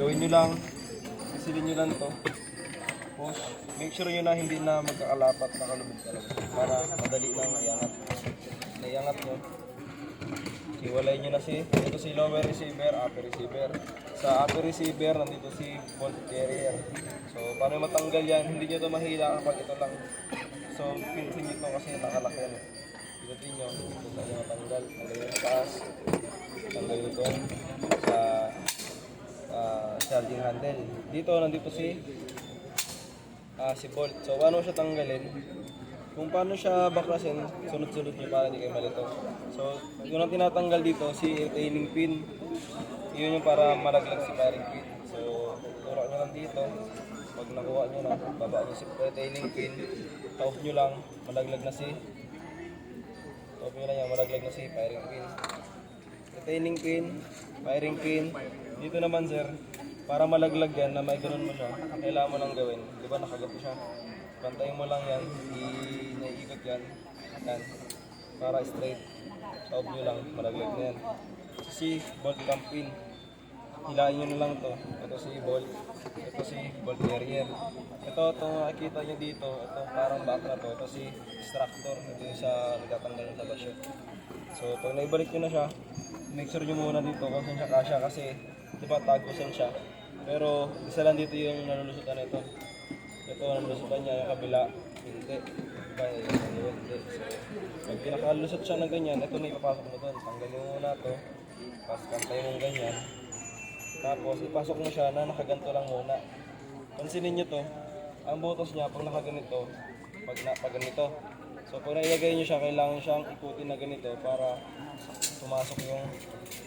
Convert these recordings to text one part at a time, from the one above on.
gawin nyo lang, isilin nyo lang to. Tapos, make sure nyo na hindi na magkakalapat na kalubog talaga. Para madali lang naiangat. Naiangat nyo. Iwalay nyo na si, ito si lower receiver, upper receiver. Sa upper receiver, nandito si bolt carrier. So, paano matanggal yan? Hindi nyo to mahila kapag ito lang. So, pinsin nyo to kasi nakalak yan. Pinutin nyo, ito tayo matanggal. Tanggal yung taas. Tanggal ito ah, charging handle. Dito, nandito si ah, si bolt. So, paano siya tanggalin? Kung paano siya baklasin, sunod-sunod niyo para hindi kayo malito. So, yung ang tinatanggal dito, si retaining pin. Yun yung para malaglag si firing pin. So, tulak nyo lang dito. Pag nakuha nyo na, baba nyo si retaining pin. Off nyo lang, malaglag na si off nyo lang yan, malaglag na si firing pin. Retaining pin, firing pin. Dito naman sir, para malaglag yan na may ganun mo siya, ang kailangan mo lang gawin. Di ba nakagat siya? Bantayin mo lang yan, i- naiikot yan. Yan. Para straight. Sa nyo lang, malaglag na yan. Si bolt cam pin. Hilain nyo na lang to. Ito si bolt. Ito si bolt carrier. Ito, ito nakikita nyo dito. Ito parang back na to. Ito si extractor. Ito yung sa nagtatanggal ng labas. So, pag naibalik nyo na siya, make sure nyo muna dito kung saan siya kasi di ba tagusan siya. Pero isa lang dito yung nalulusutan na ito. Ito nalulusutan niya, yung kabila, hindi. Yung kaliwa, hindi. So, pag pinakalusot siya ng ganyan, ito na ipapasok mo doon. Tanggalin mo muna to. Tapos kantay mong ganyan. Tapos ipasok mo siya na nakaganto lang muna. Pansinin nyo to, ang butos niya pag nakaganito, pag, na, pag. So pag nailagay nyo siya, kailangan siyang ikutin na ganito para pumasok yung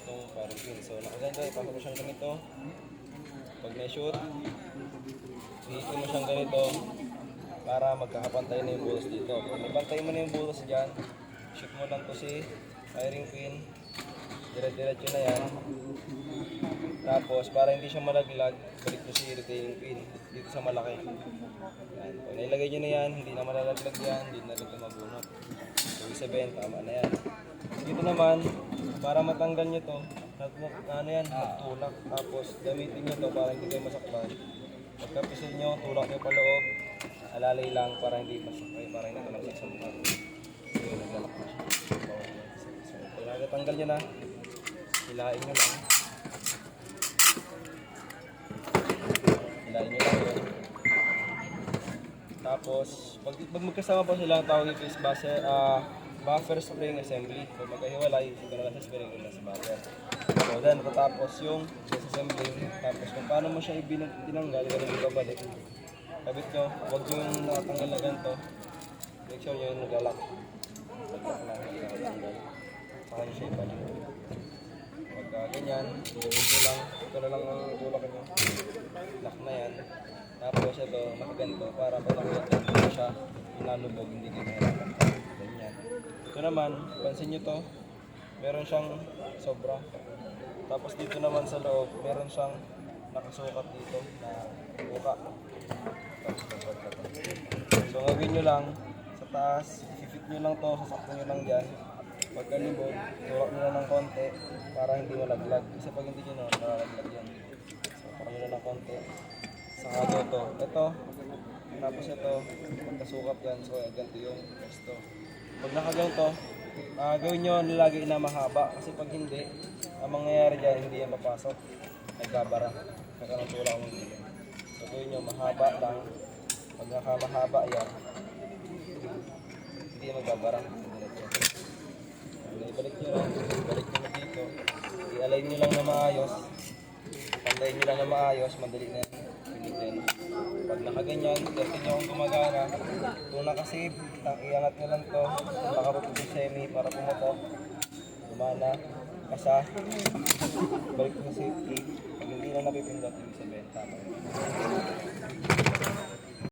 itong parang pin. So nakaganito, ipasok mo siyang ganito. Pag na-shoot, iikot mo siyang ganito para magkakapantay na yung butos dito. Pag nabantay mo na yung butos dyan, shoot mo lang to si firing pin. Dire-diretso na yan. Tapos, para hindi siya malaglag, balik mo si retaining pin dito sa malaki. Yan. Pag nailagay nyo na yan, hindi na malalaglag yan, hindi na rin ito mabunot. So, ibig sabihin, tama na yan. Dito naman, para matanggal nyo to, nag, ano yan, magtulak. Tapos, gamitin nyo to para hindi kayo masaktan. Pagkapisil nyo, tulak nyo paloob, alalay lang para hindi masakay, para hindi malaglag sa mukha. So, naglalak na siya. So, pag nagatanggal nyo na, hilain nyo lang. Hilain nyo lang yun. Tapos, pag, pag magkasama po sila, tawag ito is buffer, ah, buffer spring assembly. So, magkahiwalay, ito na lang sa spring, ito na sa buffer. So, then, tapos yung disassembly, tapos kung paano mo siya ibin- tinanggal, ganun dito balik. Kabit nyo, huwag nyo yung nakatanggal na ganito. Make sure nyo yung naglalak. Naglalak na, nyo siya ibalik. Pagka ganyan, nyo lang. Ito na lang ang tulak nyo. Lock na yan. Tapos ito, nakaganto para pag nakita siya, inalubog, hindi kayo mahirapan. Ganyan. Ito naman, pansin nyo to, meron siyang sobra. Tapos dito naman sa loob, meron siyang nakasukat dito na buka. So gawin nyo lang, sa taas, i-fit nyo lang to, sasakto nyo lang dyan. Pagkalibog, tulak nyo lang ng konti para hindi malaglag. Kasi pag hindi nyo na, nalalaglag yan. So, tulak nyo lang ng konti. Saka to, ito. Tapos ito, magkasukap yan. So, ganito yung resto. Pag nakaganto, ah gawin nyo nilagay na mahaba. Kasi pag hindi, ang mangyayari dyan, hindi yan papasok. Nagkabara. Nagkaroon tulak mo dito. So, gawin nyo mahaba lang. Pag nakamahaba yan, hindi yan. Pag ibalik nyo lang, ibalik nyo na dito. I-align nyo lang na maayos. Pantayin nyo lang na maayos, madali na nakaganyan, testin nyo kung gumagana. Kung nakasave, iangat nyo lang to. Nakapupo sa semi para pumutok. Gumana. Kasa. Balik sa safety. Pag hindi na napipindot, ibig sabihin, tama.